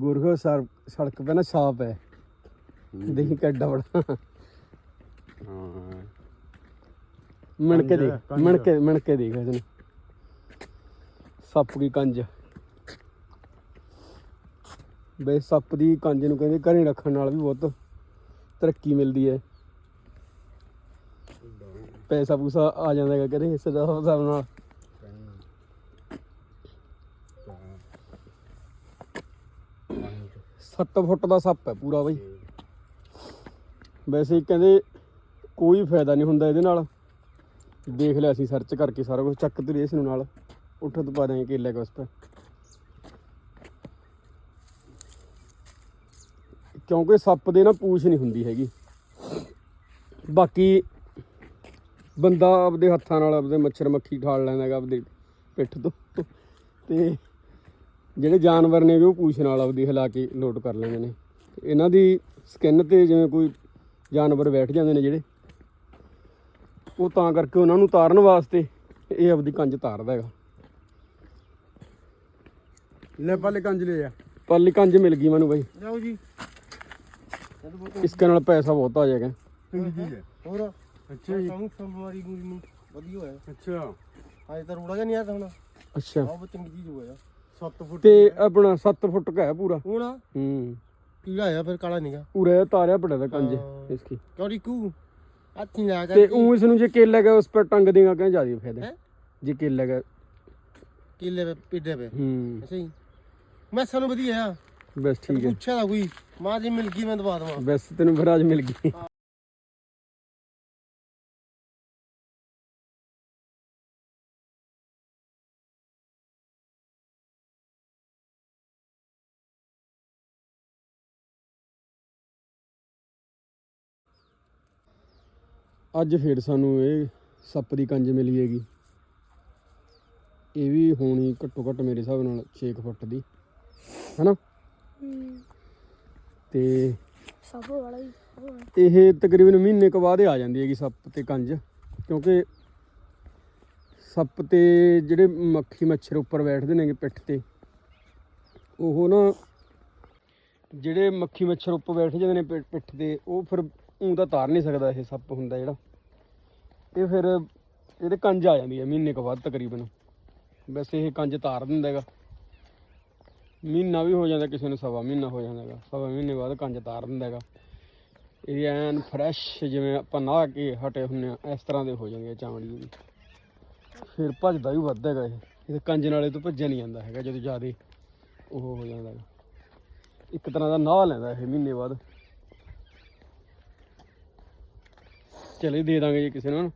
ਗੁਰਗੋ sir ਸੜਕ 'ਤੇ ਨਾ ਛਾਪ ਹੈ। ਦੇਖੀ ਕਿੱਡਾ ਬੜਾ। ਹਾਂ। ਮਿਣ ਕੇ ਕੰਜ ਦੇਖ ਹੈ, ਕੰਜ। ਮਿਣ ਹੈ। ਕੇ ਮਿਣ ਕੇ ਦੇਖ ਇਹਨੂੰ ਸੱਪ ਦੀ ਕੰਜ। ਬੇ ਸੱਪ ਦੀ ਕੰਜ ਨੂੰ ਕਹਿੰਦੇ ਘਰੇ ਰੱਖਣ ਨਾਲ ਵੀ ਬਹੁਤ ਤਰੱਕੀ ਮਿਲਦੀ ਹੈ। ਪੈਸਾ ਪੂਸਾ ਆ ਜਾਂਦਾ ਹੈਗਾ ਘਰੇ ਇਸ ਦਾ ਹਿਸਾਬ ਨਾਲ। 7 ਫੁੱਟ ਦਾ ਸੱਪ ਹੈ ਪੂਰਾ ਬਈ। ਵੈਸੇ ਕਹਿੰਦੇ ਕੋਈ ਫਾਇਦਾ ਨਹੀਂ ਹੁੰਦਾ ਇਹਦੇ ਨਾਲ। ਦੇਖ ਲਿਆ ਅਸੀਂ ਸਰਚ ਕਰਕੇ ਸਾਰਾ ਕੁਝ ਚੱਕ ਤੇ ਇਸ ਨੂੰ ਨਾਲ। ਉੱਠ ਤੋਂ ਪਾ ਦਾਂਗੇ ਕੇਲੇ ਕੋ ਉਸ ਕਿਉਂਕਿ ਸੱਪ ਦੇ ਨਾ ਪੂਛ ਨਹੀਂ ਹੁੰਦੀ ਹੈਗੀ। ਬਾਕੀ ਬੰਦਾ ਆਪਦੇ ਹੱਥਾਂ ਨਾਲ ਆਪਦੇ ਮੱਛਰ ਮੱਖੀ ਠਾਲ ਲੈਂਦਾ ਹੈਗਾ ਆਪਦੇ ਪਿੱਠ ਤੋਂ। ਤੇ ਜਿਹੜੇ ਜਾਨਵਰ ਨੇ ਵੀ ਉਹ ਪੂਛ ਨਾਲ ਆਪਦੀ ਹਿਲਾ ਕੇ ਲੋਡ ਕਰ ਲੈਂਦੇ ਨੇ। ਇਹਨਾਂ ਦੀ ਸਕਿਨ ਤੇ ਜਿਵੇਂ ਕੋਈ ਜਾਨਵਰ ਬੈਠ ਜਾਂਦੇ ਨੇ ਜਿਹੜੇ ਉਹ ਤਾਂ ਕਰਕੇ ਉਹਨਾਂ ਨੂੰ ਤਾਰਨ ਵਾਸਤੇ ਇਹ ਆਪਦੀ ਕੰਜ ਤਾਰਦਾ ਹੈਗਾ। ਲੈ ਪਾਲੇ ਕੰਜ ਲੈ ਆ। ਪਰਲੀ ਕੰਜ ਮਿਲ ਗਈ ਮੈਨੂੰ ਬਾਈ। ਜਾਓ ਜੀ। ਇਸ ਨਾਲ ਪੈਸਾ ਬਹੁਤ ਆ ਜਾਏਗਾ। ਚੰਗੀ ਚੀਜ਼ ਹੈ। ਹੋਰ? ਅੱਛਾ ਜੀ। ਸਾਨੂੰ ਸਭ ਬਿਮਾਰੀ ਬੂਰੀ ਨੂੰ ਵਧੀਆ ਹੋਇਆ। ਅੱਛਾ। ਅੱਜ ਤਾਂ ਰੋੜਾ ਜਿਹਾ ਨਹੀਂ ਆਇਆ ਹੁਣ। ਅੱਛਾ। ਬਹੁਤ ਚੰਗੀ ਚੀਜ਼ ਹੋਇਆ 7 ਫੁੱਟ ਤੇ ਆਪਣਾ 7 ਫੁੱਟ ਕਾ ਹੈ ਪੂਰਾ। ਹੁਣ ਹੂੰ। ਕੀੜਾ ਆਇਆ ਫਿਰ ਕਾਲਾ ਨਿਗਾ ਉਰੇ ਤਾਰਿਆ ਪੜਾ ਦਾ ਕੰਜ ਹਾਂ। ਇਸकी ਕਿਉਂ ਰਿਕੂ? ਅੱਛੀ ਲਾ ਤੇ ਉਹ ਇਸ ਨੂੰ ਜੇ ਕੇਲ ਲਗਾ ਉਸ ਪਰ ਟੰਗ ਦੇਗਾ ਕਹਿੰਦੇ ਜ਼ਿਆਦਾ ਫਾਇਦਾ। ਹੈਂ? ਜੇ ਕੇਲ ਲਗਾ। ਕਿੱਲੇ ਪੇ ਪਿੱਡੇ ਪੇ। ਹੂੰ। ਮੈਂ ਸਾਨੂੰ ਵਧੀਆ ਆ। ਬਸ ਠੀਕ ਹੈ। ਪੁੱਛਿਆ ਦਾ ਕੋਈ ਮਾਂ ਜੀ ਮਿਲ ਗਈ ਮੈਂ ਦਵਾ ਦਵਾਂ। ਬਸ ਤੈਨੂੰ ਫਿਰ ਅੱਜ ਮਿਲ ਗਈ। ਅੱਜ ਫਿਰ ਸਾਨੂੰ ਇਹ ਸੱਪ ਦੀ ਕੰਜ ਮਿਲੀ ਹੈਗੀ। ਇਹ ਵੀ ਹੋਣੀ ਘੱਟੋ ਘੱਟ ਮੇਰੇ ਹਿਸਾਬ ਨਾਲ 6 ਫੁੱਟ ਦੀ ਹੈਨਾ? ਤੇ ਸਭ ਵਾਲਾ ਹੀ। ਇਹ ਤਕਰੀਬਨ ਮਹੀਨੇ ਕੁ ਬਾਅਦ ਆ ਜਾਂਦੀ ਹੈਗੀ ਸੱਪ ਤੇ ਕੰਜ ਕਿਉਂਕਿ ਸੱਪ ਤੇ ਜਿਹੜੇ ਮੱਖੀ ਮੱਛਰ ਉੱਪਰ ਬੈਠਦੇ ਨੇਗੇ ਪਿੱਠ ਤੇ ਉਹ ਨਾ ਜਿਹੜੇ ਮੱਖੀ ਮੱਛਰ ਉੱਪਰ ਬੈਠ ਜਾਂਦੇ ਨੇ ਪਿੱਠ ਤੇ ਉਹ ਫਿਰ ਊਂ ਤਾਂ ਤਾਰ ਨਹੀਂ ਸਕਦਾ ਇਹ ਸੱਪ ਹੁੰਦਾ ਜਿਹੜਾ। ਇਹ ਫਿਰ ਇਹਦੇ ਕੰਜ ਆ ਜਾਂਦੀ ਹੈ ਮਹੀਨੇ ਕੁ ਬਾਅਦ ਤਕਰੀਬਨ। ਵੈਸੇ ਇਹ ਕੰਜ ਤਾਰ ਦਿੰਦਾ ਹੈਗਾ। ਮਹੀਨਾ ਵੀ ਹੋ ਜਾਂਦਾ ਕਿਸੇ ਨੂੰ, ਸਵਾ ਮਹੀਨਾ ਹੋ ਜਾਂਦਾ ਹੈਗਾ। ਸਵਾ ਮਹੀਨੇ ਬਾਅਦ ਕੰਜ ਤਾਰ ਦਿੰਦਾ ਹੈਗਾ। ਇਹ ਐਨ ਫਰੈਸ਼ ਜਿਵੇਂ ਆਪਾਂ ਨਹਾ ਕੇ ਹਟੇ ਹੁੰਨੇ ਆ, ਇਸ ਤਰ੍ਹਾਂ ਦੇ ਹੋ ਜਾਂਦੇ ਆ ਚਾਵੜੀ ਵੀ। ਫਿਰ ਭੱਜਦਾ ਵੀ ਵੱਧ ਹੈਗਾ ਇਹ। ਇਹ ਕੰਜ ਨਾਲੇ ਤੋਂ ਭੱਜਿਆ ਨਹੀਂ ਜਾਂਦਾ ਹੈਗਾ ਜਦੋਂ ਜ਼ਿਆਦਾ ਉਹ ਹੋ ਜਾਂਦਾ ਹੈਗਾ। ਇੱਕ ਤਰ੍ਹਾਂ ਦਾ ਨਾਹ ਲੈਂਦਾ ਇਹ ਮਹੀਨੇ ਬਾਅਦ। ਚਲੇ ਦੇ ਦਾਂਗੇ ਜੀ ਕਿਸੇ ਨੂੰ।